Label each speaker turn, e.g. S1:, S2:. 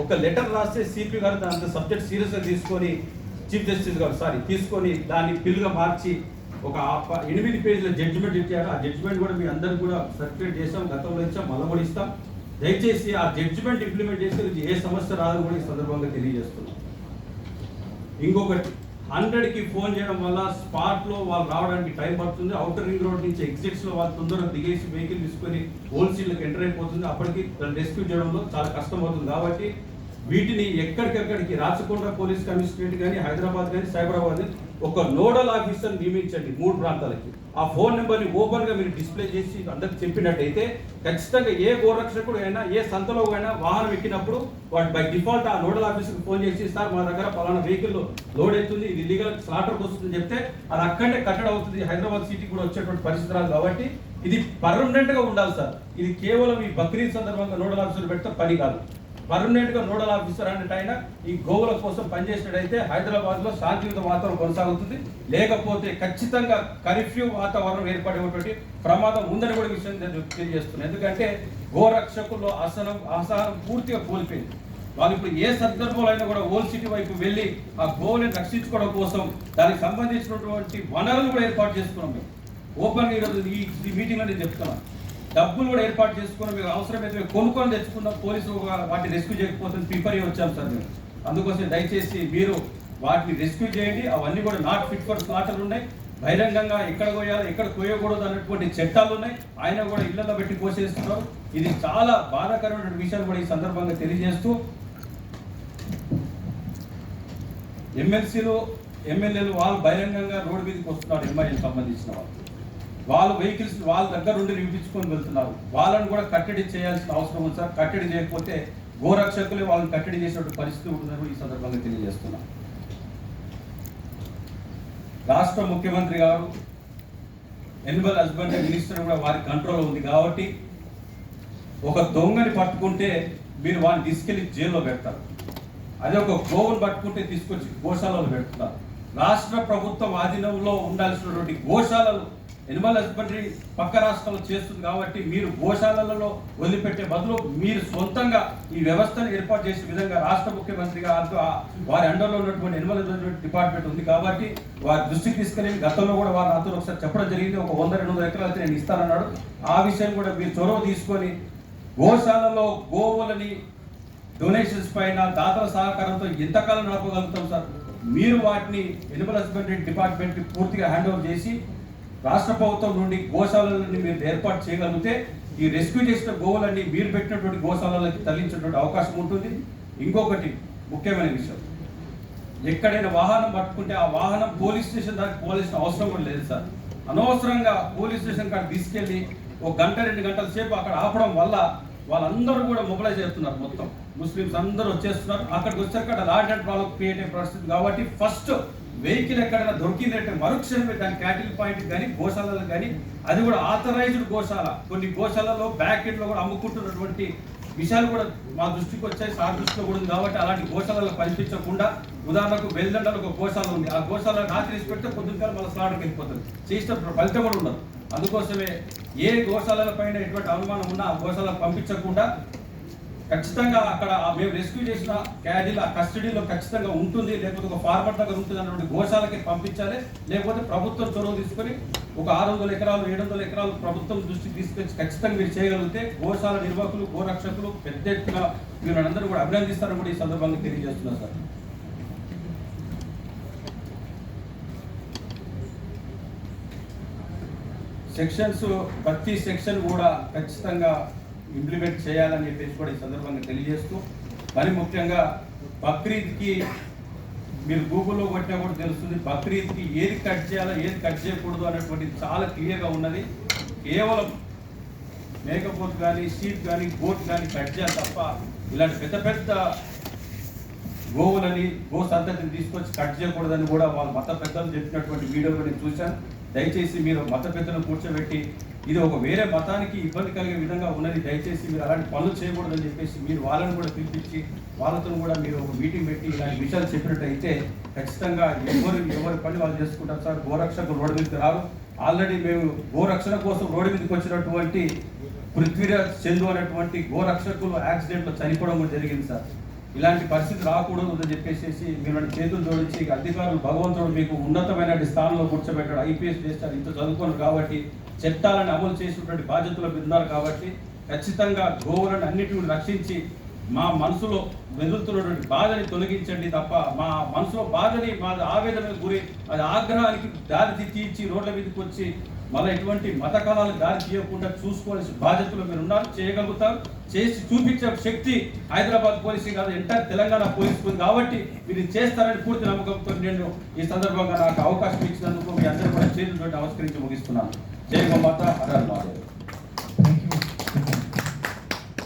S1: ఒక లెటర్ రాస్తే సిపి గారు దాని సబ్జెక్ట్ సీరియస్గా తీసుకొని చీఫ్ జస్టిస్ గారు సారీ తీసుకొని దాన్ని పిల్లుగా మార్చి ఒక ఎనిమిది పేజీల జడ్జిమెంట్ ఇచ్చారు. ఆ జడ్జిమెంట్ కూడా మీ అందరికి కూడా సర్టిఫికేట్ చేసాం గతంలో ఇచ్చాం మళ్ళీ కూడా ఇస్తాం. దయచేసి ఆ జడ్జిమెంట్ ఇంప్లిమెంట్ చేస్తే ఏ సమస్య రాదని కూడా ఈ సందర్భంగా తెలియజేస్తున్నాం. ఇంకొకటి హండ్రెడ్కి ఫోన్ చేయడం వల్ల స్పాట్లో వాళ్ళు రావడానికి టైం పడుతుంది. అవుటర్ రింగ్ రోడ్ నుంచి ఎగ్జిట్స్లో వాళ్ళు తొందరగా దిగేసి వెహికల్ తీసుకొని హోల్సేల్కి ఎంటర్ అయిపోతుంది. అప్పటికి రెస్క్యూ చేయడంలో చాలా కష్టం అవుతుంది. కాబట్టి వీటిని ఎక్కడికెక్కడికి రాచకొండ పోలీస్ కమిషనరేట్ కానీ హైదరాబాద్ కానీ సైబరాబాద్ ఒక నోడల్ ఆఫీసర్ నియమించండి మూడు ప్రాంతాలకి. ఆ ఫోన్ నెంబర్ని ఓపెన్గా మీరు డిస్ప్లే చేసి అందరికి చెప్పినట్టయితే ఖచ్చితంగా ఏ గోరక్షకుడు అయినా ఏ సంతలో అయినా వాహనం ఎక్కినప్పుడు వాడు బై డిఫాల్ట్ ఆ నోడల్ ఆఫీసర్కి ఫోన్ చేసి సార్ మా దగ్గర పలానా వెహికల్ లోడ్ అవుతుంది ఇది లీగల్ స్లాటర్కి వస్తుంది చెప్తే అది అక్కడే కట్టడం అవుతుంది హైదరాబాద్ సిటీ కూడా వచ్చేటువంటి పరిస్థితి రాదు కాబట్టి ఇది పర్మనెంట్గా ఉండాలి సార్. ఇది కేవలం ఈ బక్రీద్ సందర్భంగా నోడల్ ఆఫీసర్ పెడితే పని కాదు. పర్మనెంట్గా నోడల్ ఆఫీసర్ అన్నట్టు ఆయన ఈ గోవుల కోసం పనిచేసినట్టయితే హైదరాబాద్లో శాంతియుత వాతావరణం కొనసాగుతుంది. లేకపోతే ఖచ్చితంగా కర్ఫ్యూ వాతావరణం ఏర్పడేటువంటి ప్రమాదం ఉందని కూడా విషయం నేను తెలియజేస్తున్నాను ఎందుకంటే గోరక్షకుల్లో అసనం అసహనం పూర్తిగా కోల్పోయింది. వాళ్ళు ఇప్పుడు ఏ సందర్భంలో అయినా కూడా ఓల్ సిటీ వైపు వెళ్ళి ఆ గోవుని రక్షించుకోవడం కోసం దానికి సంబంధించినటువంటి వనరులు కూడా ఏర్పాటు చేసుకున్నాం మేము. ఓపెన్ ఈరోజు ఈ ఈ మీటింగ్లో నేను చెప్తున్నాను డబ్బులు కూడా ఏర్పాటు చేసుకుని మీకు అవసరమైతే మేము కొనుక్కొని తెచ్చుకుందాం. పోలీసులు వాటిని రెస్క్యూ చేయకపోతే ప్రిపేర్ అయ్యి వచ్చాం సార్ మేము. అందుకోసం దయచేసి మీరు వాటిని రెస్క్యూ చేయండి. అవన్నీ కూడా నాట్ ఫిట్ ఫర్ స్లాటర్లు ఉన్నాయి. బహిరంగంగా ఎక్కడ కోయాలి ఎక్కడ కోయకూడదు అన్నటువంటి చట్టాలు ఉన్నాయి. ఆయన కూడా ఇళ్ళలో పెట్టి కోసేస్తున్నారు ఇది చాలా బాధాకరమైన విషయాలు కూడా ఈ సందర్భంగా తెలియజేస్తూ ఎమ్మెల్సీలు ఎమ్మెల్యేలు వాళ్ళు బహిరంగంగా రోడ్డు మీదకి వస్తున్నారు. ఎంఐఎల్ సంబంధించిన వాళ్ళు. వాళ్ళు వెహికల్స్ వాళ్ళ దగ్గర ఉండి నింపించుకొని వెళ్తున్నారు. వాళ్ళని కూడా కట్టడి చేయాల్సిన అవసరం ఉంది సార్. కట్టడి చేయకపోతే గోరక్షకులే వాళ్ళని కట్టడి చేసేటువంటి పరిస్థితి ఉంటుందని ఈ సందర్భంగా తెలియజేస్తున్నాం. రాష్ట్ర ముఖ్యమంత్రి గారు ఎనిమల్ హస్బెండరీ మినిస్టర్ కూడా వారి కంట్రోల్ ఉంది కాబట్టి ఒక దొంగని పట్టుకుంటే మీరు వాడిని తీసుకెళ్ళి జైల్లో పెడతారు. అదే ఒక గోవును పట్టుకుంటే తీసుకొచ్చి గోశాలలో పెడుతున్నారు. రాష్ట్ర ప్రభుత్వం ఆధీనంలో ఉండాల్సినటువంటి గోశాలలు ఎనిమల్ హస్బెండరీ పక్క రాష్ట్రంలో చేస్తుంది కాబట్టి మీరు గోశాలలలో వదిలిపెట్టే బదులు మీరు సొంతంగా ఈ వ్యవస్థను ఏర్పాటు చేసే విధంగా రాష్ట్ర ముఖ్యమంత్రిగా అంటూ వారి అండర్లో ఉన్నటువంటి ఎనిమల్ హస్బెండరీ డిపార్ట్మెంట్ ఉంది కాబట్టి వారి దృష్టికి తీసుకుని గతంలో కూడా వారు నాతో ఒకసారి చెప్పడం జరిగింది. ఒక వంద రెండు వందల ఎకరాలు అయితే నేను ఇస్తానన్నాడు. ఆ విషయం కూడా మీరు చొరవ తీసుకొని గోశాలలో గోవులని డొనేషన్స్ పైన దాతల సహకారంతో ఎంతకాలం నడపగలుగుతాం సార్. మీరు వాటిని ఎనిమల్ హస్బెండరీ డిపార్ట్మెంట్ పూర్తిగా హ్యాండ్ ఓవర్ చేసి రాష్ట్ర ప్రభుత్వం నుండి గోశాలలని మీరు ఏర్పాటు చేయగలిగితే ఈ రెస్క్యూ చేసిన గోవులన్నీ మీరు పెట్టినటువంటి గోశాలలకి తరలించేటువంటి అవకాశం ఉంటుంది. ఇంకొకటి ముఖ్యమైన విషయం. ఎక్కడైనా వాహనం పట్టుకుంటే ఆ వాహనం పోలీస్ స్టేషన్ దాకా పోలీసిన అవసరం కూడా లేదు సార్. అనవసరంగా పోలీస్ స్టేషన్ కాడ తీసుకెళ్ళి ఒక గంట రెండు గంటల సేపు అక్కడ ఆపడం వల్ల వాళ్ళందరూ కూడా మొబిలైజ్ చేస్తున్నారు మొత్తం. ముస్లిమ్స్ అందరూ వచ్చేస్తున్నారు. అక్కడికి వచ్చాక అక్కడ లాండ్ అండ్ ప్రాబ్లం క్రియేట్ అయ్యే పరిస్థితి కాబట్టి ఫస్ట్ వెహికల్ ఎక్కడైనా దొరికిందంటే మరుక్షణమే దాని క్యాటిల్ పాయింట్ కానీ గోశాలలో కానీ అది కూడా ఆథరైజ్డ్ గోశాల. కొన్ని గోశాలలో బ్యాకెట్లో కూడా అమ్ముకుంటున్నటువంటి విషయాలు కూడా మా దృష్టికి వచ్చాయి సార్ దృష్టిలో కూడా ఉంది కాబట్టి అలాంటి గోశాలలో కనిపించకుండా ఉదాహరణకు బెల్దండలో ఒక గోశాల ఉంది. ఆ గోశాల రాత్రి తీసి పెడితే పొద్దున్న మళ్ళీ స్లాట్కి వెళ్ళిపోతుంది. చేసిన ఫలితం కూడా ఉండదు. అందుకోసమే ఏ గోశాలల పైన ఎటువంటి అనుమానం ఉన్నా ఆ గోశాలకు పంపించకుండా ఖచ్చితంగా అక్కడ మేము రెస్క్యూ చేసిన క్యాడిల్ ఆ కస్టడీలో ఖచ్చితంగా ఉంటుంది లేకపోతే ఒక ఫార్మర్ దగ్గర ఉంటుంది అన్నటువంటి గోశాలకి పంపించాలి లేకపోతే ప్రభుత్వం చొరవ తీసుకొని ఒక ఆరు వందల ఎకరాలు ఏడు వందల ఎకరాలు ప్రభుత్వం దృష్టికి తీసుకొచ్చి ఖచ్చితంగా మీరు చేయగలిగితే గోశాల నిర్వాహకులు గోరక్షకులు పెద్ద ఎత్తున మీరు అందరూ కూడా అభినందిస్తారని కూడా ఈ సందర్భంగా తెలియజేస్తున్నారు సార్. సెక్షన్స్ ప్రతి సెక్షన్ కూడా ఖచ్చితంగా ఇంప్లిమెంట్ చేయాలని చెప్పేసి కూడా ఈ సందర్భంగా తెలియజేస్తూ మరి ముఖ్యంగా బక్రీద్కి మీరు గూగుల్లో కొట్టినా కూడా తెలుస్తుంది బక్రీద్కి ఏది కట్ చేయాలో ఏది కట్ చేయకూడదు అనేటువంటిది చాలా క్లియర్గా ఉన్నది. కేవలం మేకపోత్ కానీ షీప్ కానీ బోట్ కానీ కట్ చేయాలి తప్ప ఇలాంటి పెద్ద పెద్ద గోవులని గో సంతతిని తీసుకొచ్చి కట్ చేయకూడదని కూడా వాళ్ళ మత పెద్దలు చెప్పినటువంటి వీడియో నేను చూశాను. దయచేసి మీరు మత పెద్దలను కూర్చోబెట్టి ఇది ఒక వేరే మతానికి ఇబ్బంది కలిగే విధంగా ఉన్నది. దయచేసి మీరు అలాంటి పనులు చేయకూడదని చెప్పేసి మీరు వాళ్ళని కూడా పిలిపించి వాళ్ళతో కూడా మీరు ఒక మీటింగ్ పెట్టి ఇలాంటి విషయాలు చెప్పినట్టయితే ఖచ్చితంగా ఎవరు ఎవరి పని వాళ్ళు చేసుకుంటారు సార్. గోరక్షకులు రోడ్డు మీదకి రారు. ఆల్రెడీ మేము గోరక్షణ కోసం రోడ్డు మీదకి వచ్చినటువంటి పృథ్వీరాజ్ చందు అనేటువంటి గోరక్షకులు యాక్సిడెంట్లో చనిపోవడం కూడా జరిగింది సార్. ఇలాంటి పరిస్థితి రాకూడదు అని చెప్పేసి మీరు చేతులు జోడించి అధికారులు భగవంతుడు మీకు ఉన్నతమైన స్థానంలో కూర్చోబెట్టాడు. ఐపీఎస్ చేస్తారు ఇంత చదువుకోను కాబట్టి చట్టాలను అమలు చేసినటువంటి బాధ్యతలు మీరు ఉన్నారు కాబట్టి ఖచ్చితంగా గోవులను అన్నిటిని రక్షించి మా మనసులో మెదులుతున్నటువంటి బాధని తొలగించండి తప్ప మా మనసులో బాధని మా ఆవేదనకు గురి అది ఆగ్రహానికి దారి తీర్చి రోడ్ల మీదకి వచ్చి మళ్ళీ ఎటువంటి మత కళాలకు దారి తీయకుండా చూసుకోవాల్సిన బాధ్యతలు మీరు ఉన్నారు. చేయగలుగుతారు చేసి చూపించే శక్తి హైదరాబాద్ పోలీసు కాదు ఎంటర్ తెలంగాణ పోలీస్ ఉంది కాబట్టి మీరు ఇది చేస్తారని పూర్తి నమ్మకంతో నేను ఈ సందర్భంగా నాకు అవకాశం ఇచ్చినందుకు మీ అందరూ కూడా చేతులతో నమస్కరించి ముగిస్తున్నాను. 霊がまた腹まで。